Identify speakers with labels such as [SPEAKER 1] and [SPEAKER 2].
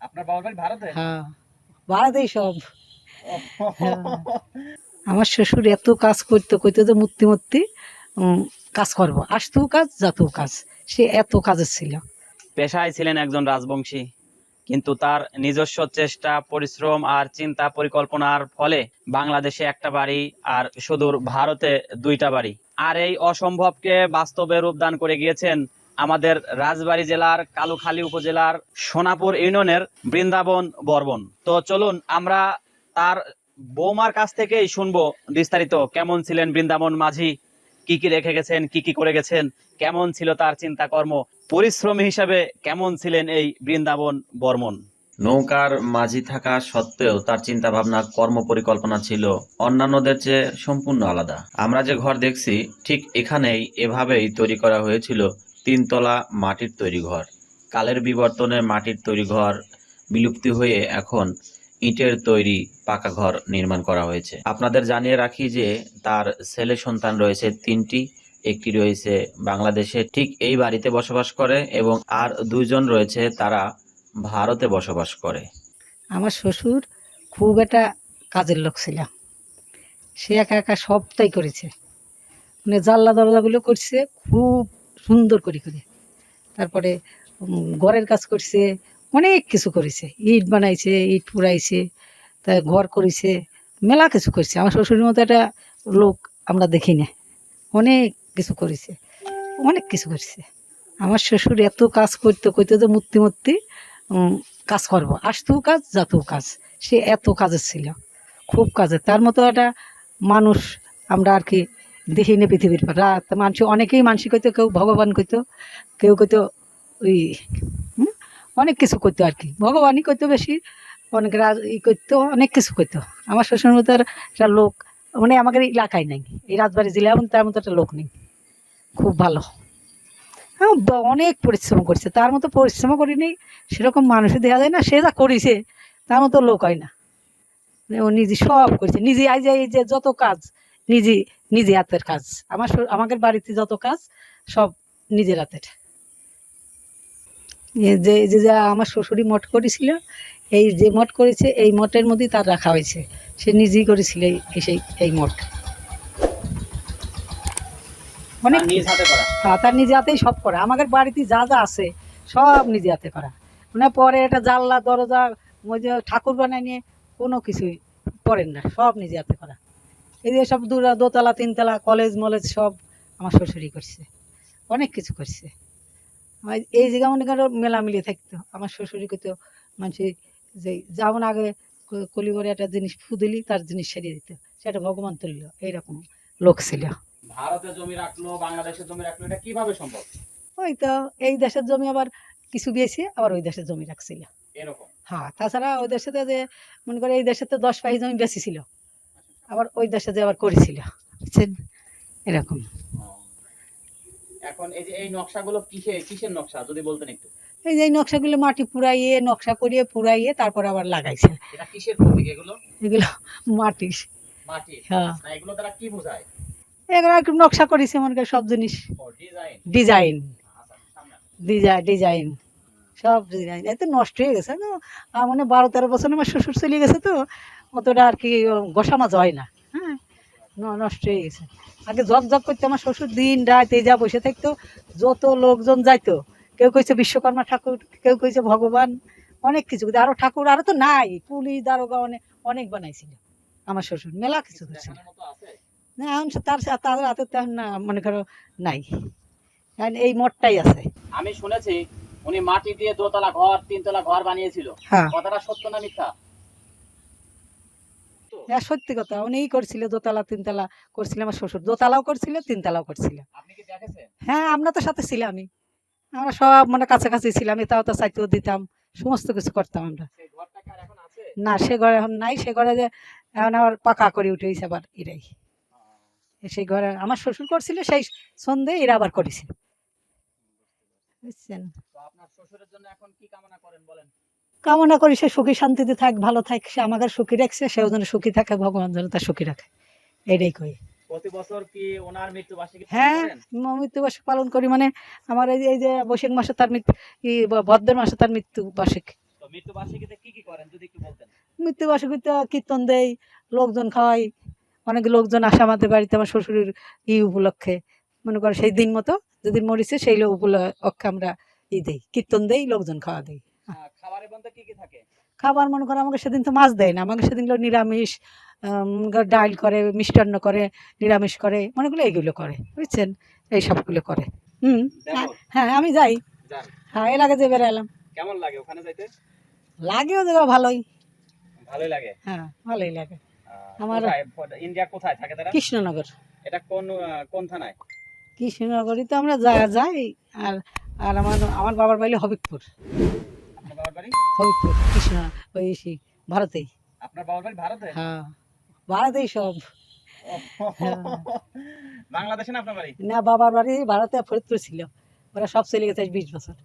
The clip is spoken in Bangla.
[SPEAKER 1] আপনার বাবার বাড়ি ভারতে?
[SPEAKER 2] হ্যাঁ ভাড়াতেই সব। হ্যাঁ। আমার শ্বশুর এত কাজ করতে করতে তো মূর্তি মূর্তি কাজ করব। আসতেও কাজ যাতেও কাজ। সে এত কাজের ছিল।
[SPEAKER 1] পেশায় ছিলেন একজন রাজবংশী কিন্তু তার নিজস্ব চেষ্টা পরিশ্রম আর চিন্তা পরিকল্পনার ফলে বাংলাদেশে একটা বাড়ি আর সুদূর ভারতে দুইটা বাড়ি। আর এই অসম্ভবকে বাস্তবে রূপদান করে গিয়েছেন আমাদের রাজবাড়ী জেলার কালুখালী উপজেলার সোনাপুর ইউনিয়নের বৃন্দাবন বর্বন তো চলুন আমরা তার বৌমার কাছ থেকেই শুনব বিস্তারিত, কেমন ছিলেন বৃন্দাবন মাঝি? কি কি রেখে গেছেন? কি কি করে গেছেন? কেমন ছিল তার চিন্তা কর্ম পরিশ্রমী হিসাবে কেমন ছিলেন এই বৃন্দাবন বর্মন
[SPEAKER 3] নৌকার মাঝি থাকা সত্ত্বেও তার চিন্তা ভাবনা কর্ম পরিকল্পনা ছিল অন্যান্যদের চেয়ে সম্পূর্ণ আলাদা। আমরা যে ঘর দেখছি, ঠিক এখানেই এভাবেই তৈরি করা হয়েছিল তিনতলা মাটির তৈরি ঘর। কালের বিবর্তনে মাটির তৈরি ঘর বিলুপ্তি হয়ে এখন ইটের তৈরি পাকা ঘর নির্মাণ করা হয়েছে। আপনাদের জানিয়ে রাখি যে তার ছেলে সন্তান রয়েছে তিনটি, একটি রয়েছে বাংলাদেশে। ঠিক এই বাড়িতে বসবাস করে এবং আর দুজন রয়েছে তারা ভারতে বসবাস করে।
[SPEAKER 2] আমার শ্বশুর খুব একটা কাজের লোক ছিল। সে একা একা সবটাই করেছে। মানে জানলা দরজাগুলো করছে, খুব সুন্দর করে করে। তারপরে ঘরের কাজ করছে, অনেক কিছু করেছে। ইট বানাইছে, ইট পুরাইছে তা ঘর করেছে, মেলা কিছু করছে। আমার শ্বশুরের মতো একটা লোক আমরা দেখি না। অনেক কিছু করেছে, অনেক কিছু করছে। আমার শ্বশুর এত কাজ করতে করতে তো মূর্তি মূর্তি কাজ করব। আসতেও কাজ, যাতেও কাজ। সে এত কাজের ছিল, খুব কাজের। তার মতো একটা মানুষ আমরা আর কি দেখি না পৃথিবীর রাত মানুষ অনেকেই মানসিক হইতো, কেউ ভগবান কইতো, কেউ কইতো ওই অনেক কিছু করতো আর কি। ভগবানই করতো বেশি, অনেক রাজ ই করতো অনেক কিছু করতো আমার শ্বশুর মতো আর একটা লোক মানে আমাদের এলাকায় নেই। এই রাজবাড়ি জেলা এমন তার মতো একটা লোক নেই। খুব ভালো। হ্যাঁ অনেক পরিশ্রম করছে। তার মতো পরিশ্রম করিনি, সেরকম মানুষে দেওয়া যায় না, সে যা করেছে, তার মতো লোক হয় না। মানে ও নিজে সব করছে। নিজে আই যাই যে যত কাজ নিজে নিজে হাতের কাজ। আমার আমাদের বাড়িতে যত কাজ সব নিজের হাতের। যে যে যা আমার শ্বশুরি মঠ করেছিল এই যে মঠ করেছে এই মঠের মধ্যেই তার রাখা হয়েছে। সে নিজেই করেছিল এই এই সেই এই মঠ অনেক
[SPEAKER 1] নিজ হাতে করা।
[SPEAKER 2] হ্যাঁ তার নিজে হাতেই সব করা। আমাদের বাড়িতে যা যা আছে সব নিজে হাতে করা। মানে পরে এটা জানলা দরজা ওই যে ঠাকুর বানায় নিয়ে কোনো কিছুই করেন না সব নিজে হাতে করা। এই যে সব দু দোতলা তিনতলা কলেজ মলেজ সব আমার শ্বশুরই করছে। অনেক কিছু করছে। আমার এই জায়গা মনে করো মেলামিলি থাকতো। আমার শ্বশুরই করতো মানুষ যে যেমন আগে ক- কলিবরে একটা জিনিস ফু দিলি তার জিনিস সেরিয়ে দিত। সেটা ভগবান তুলল এইরকম লোক ছিল।
[SPEAKER 1] ভারতে জমি রাখল বাংলাদেশে জমি রাখল এটা কীভাবে সম্ভব?
[SPEAKER 2] ওই তো এই দেশের জমি আবার কিছু দিয়েছে আবার ওই দেশের জমি রাখছিল।
[SPEAKER 1] এরকম।
[SPEAKER 2] হ্যাঁ তাছাড়া ওই দেশে যে মনে করে এই দেশে তো দশ পাহি জমি বেশি ছিল। আবার ওই দেশে যে আবার করেছিল। বুঝছেন? এরকম।
[SPEAKER 1] এখন এই যে এই নকশাগুলো কিসে কিসের নকশা? যদি বলতেন একটু।
[SPEAKER 2] এই যে এই নকশাগুলো মাটি পুরাইয়ে নকশা করিয়ে পুরাইয়ে তারপর আবার লাগাইছে।
[SPEAKER 1] এটা কিসের প্রতীক এগুলো?
[SPEAKER 2] এগুলো মাটি
[SPEAKER 1] মাটি
[SPEAKER 2] হ্যাঁ।
[SPEAKER 1] এগুলো দ্বারা কি বোঝায়?
[SPEAKER 2] এগুলো আর নকশা করেছে মনে করে সব জিনিস।
[SPEAKER 1] ডিজাইন।
[SPEAKER 2] ডিজাইন।
[SPEAKER 1] আচ্ছা
[SPEAKER 2] ডিজাইন ডিজাইন। সব ডিজাইন। এতে নষ্ট হয়ে গেছে না? মানে বারো তেরো বছর আমার শ্বশুর চলে গেছে তো। অতটা আর কি গোসা মাছ হয় না হ্যাঁ নষ্ট হয়ে গেছে। আগে জগ জগ করতে আমার শ্বশুর দিন রাত এই যা বসে থাকতো যত লোকজন যাইতো কেউ কইছে বিশ্বকর্মা ঠাকুর কেউ কইছে ভগবান অনেক কিছু আরও ঠাকুর আরও তো নাই পুলিশ দারোগা অনেক অনেক বানাইছিল আমার শ্বশুর মেলা কিছু করছিল। না এখন তার তাদের হাতে তেমন না মনে করো নাই। এখন এই মঠটাই আছে।
[SPEAKER 1] আমি শুনেছি উনি মাটি দিয়ে দোতলা ঘর তিনতলা ঘর বানিয়েছিল।
[SPEAKER 2] হ্যাঁ।
[SPEAKER 1] কথাটা সত্য না মিথ্যা?
[SPEAKER 2] হ্যাঁ সত্যি কথা। উনিই করছিল দোতলা তিনতলা করছিল আমার শ্বশুর। দোতলাও করছিল তিনতলাও করছিল। হ্যাঁ আমরা তো সাথে ছিলামই আমরা সব মানে কাছাকাছি ছিলাম এটাও তো চাইতেও দিতাম। সমস্ত কিছু করতাম আমরা। না সে ঘরে এখন নাই। সে ঘরে যে এখন আবার পাকা করে উঠেছে আবার এরাই। সেই ঘরে আমার শ্বশুর করছিল সেই সন্ধে এরা আবার করেছে বুঝছেন?
[SPEAKER 1] আপনার শ্বশুরের জন্য এখন কি কামনা করেন বলেন?
[SPEAKER 2] কামনা করি সে সুখী শান্তিতে থাক ভালো থাক সে আমাকে সুখী রাখছে সেও যেন সুখী থাকে ভগবান যেন তার সুখী রাখে। এটাই কই
[SPEAKER 1] প্রতি বছর কি ওনার মৃত্যু বার্ষিকী পালন
[SPEAKER 2] হ্যাঁ? পালন করি মানে আমার এই যে এই যে বৈশাখ মাসে তার মৃত্যু ভদ্র মাসে তার মৃত্যু বার্ষিক
[SPEAKER 1] তো কি কি করেন যদি একটু বলতেন?
[SPEAKER 2] মৃত্যুবার্ষিকীতে কীর্তন দেই লোকজন খাওয়াই অনেক লোকজন আসে আমাদের বাড়িতে আমার শ্বশুরের ই উপলক্ষে। মনে করো সেই দিন মতো যেদিন মরিছে সেই লোক উপলক্ষে আমরা ই দেই কীর্তন দেই লোকজন খাওয়া দেই। খাবার মনে করো আমাকে সেদিন তো মাছ দেয় না। আমাকে সেদিন নিরামিষ ডাল করে মিষ্টান্ন করে নিরামিষ করে মনে করলে এইগুলো করে বুঝছেন? এই সবগুলো করে। হুম হ্যাঁ আমি যাই। হ্যাঁ এর আগে যে বেড়ালাম
[SPEAKER 1] কেমন লাগে ওখানে যাইতে?
[SPEAKER 2] লাগেও জায়গা ভালোই।
[SPEAKER 1] ভালোই লাগে?
[SPEAKER 2] হ্যাঁ ভালোই লাগে। আমার-
[SPEAKER 1] ইন্ডিয়া কোথায় থাকে তারা?
[SPEAKER 2] কৃষ্ণনগর।
[SPEAKER 1] এটা কোন কোন থানায়?
[SPEAKER 2] কৃষ্ণনগরই তো আমরা যাই। আর আর আমার আমার বাবার বাড়ি হবিবপুর
[SPEAKER 1] আপনার বাবার বাড়ি?
[SPEAKER 2] হবিবপুর কৃষ্ণ ওই সেই ভারতেই।
[SPEAKER 1] আপনার বাবার বাড়ি ভারতে?
[SPEAKER 2] হ্যাঁ ভারতেই সব। হ্যাঁ।
[SPEAKER 1] বাংলাদেশে না আপনার বাড়ি?
[SPEAKER 2] না বাবার বাড়ি ভারতে ফরিদপুর ছিল। ওরা সব চলে গেছে বিশ বছর।